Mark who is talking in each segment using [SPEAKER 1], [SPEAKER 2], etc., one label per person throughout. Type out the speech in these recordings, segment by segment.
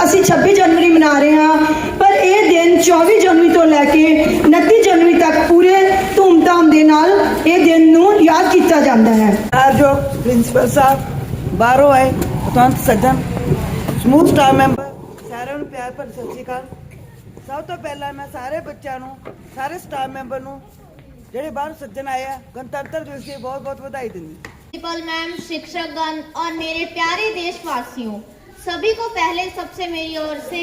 [SPEAKER 1] ਅਸੀਂ 26 ਜਨਵਰੀ ਮਨਾ ਰਹੇ ਹਾਂ ਪਰ ਇਹ ਦਿਨ 24 ਜਨਵਰੀ ਤੋਂ ਲੈ ਕੇ 29 ਜਨਵਰੀ ਤੱਕ ਪੂਰੇ ਧੂਮਧਾਮ ਦੇ ਨਾਲ ਇਹ ਦਿਨ ਨੂੰ ਯਾਦ ਕੀਤਾ ਜਾਂਦਾ ਹੈ
[SPEAKER 2] ਆਰ ਜੋ ਪ੍ਰਿੰਸੀਪਲ ਸਾਹਿਬ ਬਾਹਰੋਂ ਆਏ ਤੁਹੰਤ ਸੱਜਣ ਸਮੂਥ ਸਟਾਰ ਮੈਂਬਰ ਸਾਰਿਆਂ ਨੂੰ ਪਿਆਰ ਭਰੀ ਸਤਿ ਸ਼੍ਰੀ ਅਕਾਲ ਸਭ ਤੋਂ ਪਹਿਲਾਂ ਮੈਂ ਸਾਰੇ ਬੱਚਿਆਂ ਨੂੰ ਸਾਰੇ ਸਟਾਫ ਮੈਂਬਰ ਨੂੰ ਜਿਹੜੇ ਬਾਹਰ ਸੱਜਣ ਆਏ ਆ ਗਣਤੰਤਰ ਦਿਵਸ ਦੀ ਬਹੁਤ ਬਹੁਤ ਵਧਾਈ ਦਿੰਦੀ
[SPEAKER 3] प्रिंसिपल मैम शिक्षकगण और मेरे प्यारे देशवासियों सभी को पहले सबसे मेरी ओर से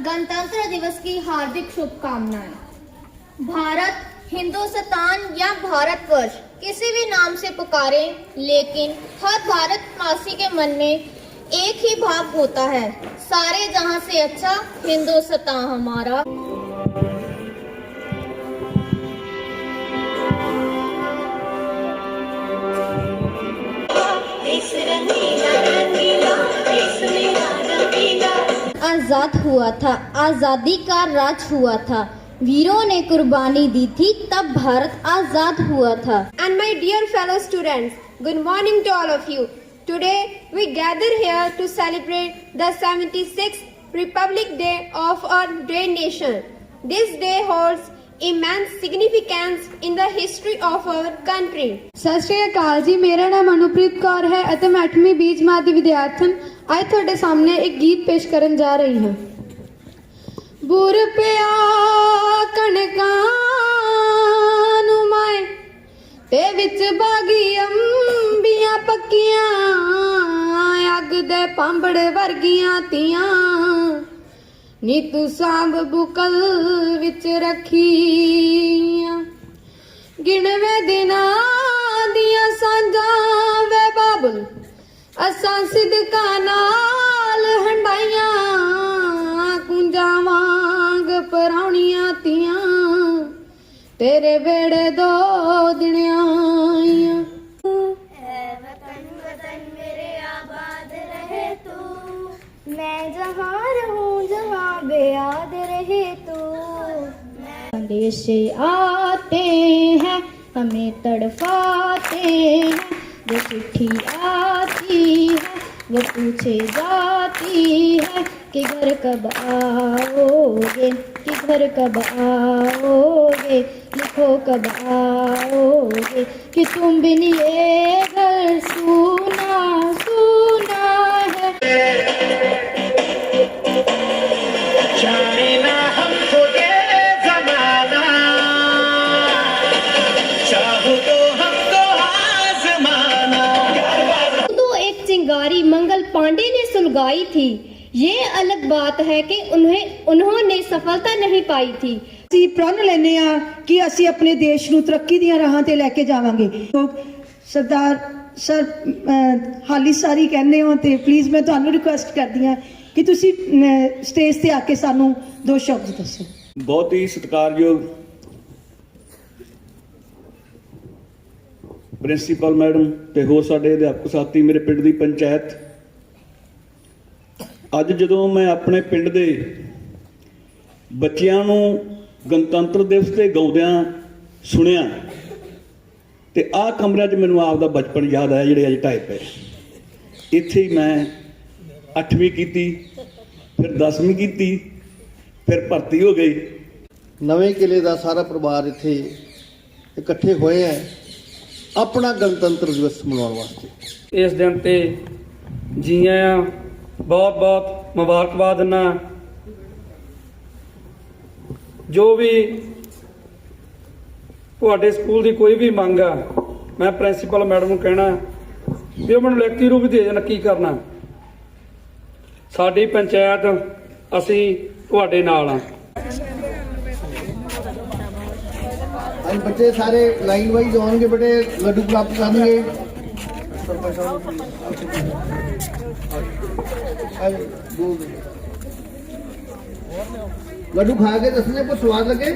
[SPEAKER 3] गणतंत्र दिवस की हार्दिक शुभकामनाएं भारत हिंदुस्तान या भारतवर्ष किसी भी नाम से पुकारे लेकिन हर भारतवासी के मन में एक ही भाव होता है। सारे जहाँ से अच्छा हिंदुस्तान हमारा।
[SPEAKER 4] आज़ाद हुआ था आज़ादी का राज हुआ था। वीरों ने कुर्बानी दी थी तब भारत आज़ाद हुआ था।
[SPEAKER 5] And my dear fellow students, good morning to all of you. Today, we gather here to celebrate the 76th Republic Day of our great nation. This day holds immense significance in the history of our country
[SPEAKER 6] ਸਤਿ ਸ਼੍ਰੀ ਅਕਾਲ ਜੀ ਮੇਰਾ ਨਾਮ ਅਨੁਪ੍ਰੀਤ ਕੌਰ ਹੈ ਅਤੇ ਮੈਂ 8ਵੀਂ ਬੀਜ ਮਾਤ ਦੀ ਵਿਦਿਆਰਥਣ ਅੱਜ ਤੁਹਾਡੇ ਸਾਹਮਣੇ ਇੱਕ ਗੀਤ ਪੇਸ਼ ਕਰਨ ਜਾ ਰਹੀ ਹਾਂ ਬੁਰ ਪਿਆ ਕਣਕਾਂ ਨੂੰ ਮੈਂ ਤੇ ਵਿੱਚ ਬਾਗੀ ਅੰਮਾ ਦੇ ਪਾਂਬੜ ਵਰਗੀਆਂ ਤੀਆਂ ਨੀ ਤੂੰ ਸਾਂਭ ਬੁਕਲ ਵਿੱਚ ਰੱਖੀਆਂ। ਗਿਣਵੇਂ ਦਿਨਾਂ ਦੀਆਂ ਸਾਂਝਾਂ ਵੇ ਬਾਬਲ, ਅਸਾਂ ਸਿਦਕਾ ਨਾਲ ਹੰਡਾਈਆਂ, ਕੁੰਜਾਂ ਵਾਂਗ ਪਰਾਉਣੀਆਂ ਤੀਆਂ। ਤੇਰੇ
[SPEAKER 7] रहे तू।
[SPEAKER 8] देश आते हैं, हमें तड़फाते हैं। जो चिट्ठी आती है, वो पूछे जाती है कि घर कब आओगे, कि घर कब आओगे, लिखो कब आओगे, कि तुम बिन ये घर सुना
[SPEAKER 9] पांडे ने सुलगाई थी ये अलग बात है कि उन्हें उन्होंने सफलता नहीं पाई थी
[SPEAKER 1] ਅਸੀਂ ਪ੍ਰਣ ਲੈਨੇ ਆ ਕਿ ਅਸੀਂ ਆਪਣੇ ਦੇਸ਼ ਨੂੰ ਤਰੱਕੀ ਦੀਆਂ ਰਾਹਾਂ ਤੇ ਲੈ ਕੇ ਜਾਵਾਂਗੇ ਸੋ ਸਰਦਾਰ ਸਰ ਅਹ, ਹਾਲੀ ਸਾਰੀ ਕਹਿੰਦੇ ਹੋ ਤੇ ਪਲੀਜ਼ ਮੈਂ ਤੁਹਾਨੂੰ ਰਿਕੁਐਸਟ ਕਰਦੀ ਆ ਕਿ ਤੁਸੀਂ ਸਟੇਜ ਤੇ ਆ ਕੇ ਸਾਨੂੰ ਦੋ ਸ਼ਬਦ ਦੱਸੋ
[SPEAKER 10] ਬਹੁਤ ਹੀ ਸਤਿਕਾਰਯੋਗ ਪ੍ਰਿੰਸੀਪਲ ਮੈਡਮ ਤੇ ਹੋਰ ਸਾਡੇ ਅਧਿਆਪਕ ਸਾਥੀ ਮੇਰੇ ਪਿੰਡ ਦੀ ਪੰਚਾਇਤ ਅੱਜ ਜਦੋਂ ਮੈਂ ਆਪਣੇ ਪਿੰਡ ਦੇ ਬੱਚਿਆਂ ਨੂੰ ਗਣਤੰਤਰ ਦਿਵਸ ਤੇ ਗਾਉਂਦਿਆਂ ਸੁਣਿਆ ਤੇ ਆਹ ਕਮਰਿਆਂ 'ਚ ਮੈਨੂੰ ਆਪ ਦਾ ਬਚਪਨ ਯਾਦ ਆਇਆ ਜਿਹੜੇ ਅੱਜ ਢਾਈ ਪਏ। ਇੱਥੇ ਹੀ ਮੈਂ 8ਵੀਂ ਕੀਤੀ ਫਿਰ 10ਵੀਂ ਕੀਤੀ ਫਿਰ ਭਰਤੀ ਹੋ ਗਈ।
[SPEAKER 11] ਨਵੇਂ ਕਿਲੇ ਦਾ ਸਾਰਾ ਪਰਿਵਾਰ ਇੱਥੇ ਇਕੱਠੇ ਹੋਏ ਹੈ। ਆਪਣਾ ਗਣਤੰਤਰ ਦਿਵਸ ਮਨਾਉਣ ਵਾਸਤੇ।
[SPEAKER 12] ਇਸ ਦਿਨ ਤੇ ਜੀ ਆਇਆਂ ਬਹੁਤ ਬਹੁਤ ਮੁਬਾਰਕਬਾਦ ਦਿੰਦਾ ਜੋ ਵੀ ਤੁਹਾਡੇ ਸਕੂਲ ਦੀ ਕੋਈ ਵੀ ਮੰਗ ਆ, ਮੈਂ ਪ੍ਰਿੰਸੀਪਲ ਮੈਡਮ ਨੂੰ ਕਹਿਣਾ ਵੀ ਉਹ ਮੈਨੂੰ ਲਿਖਤੀ ਰੂਪ ਦੇ ਦੇਣ ਕੀ ਕਰਨਾ ਸਾਡੀ ਪੰਚਾਇਤ, ਅਸੀਂ ਤੁਹਾਡੇ ਨਾਲ ਆ
[SPEAKER 11] ਅੱਜ ਬੱਚੇ ਸਾਰੇ ਲਾਈਨ ਵਾਈਜ਼ ਆਉਣਗੇ, ਬੇਟੇ, ਲੱਡੂ ਪ੍ਰਾਪਤ ਕਰਨਗੇ ਅੱਜ ਦੋ ਲੱਡੂ ਖਾ ਕੇ ਦੱਸਣੇ ਕੋ ਸਵਾਦ ਲੱਗੇ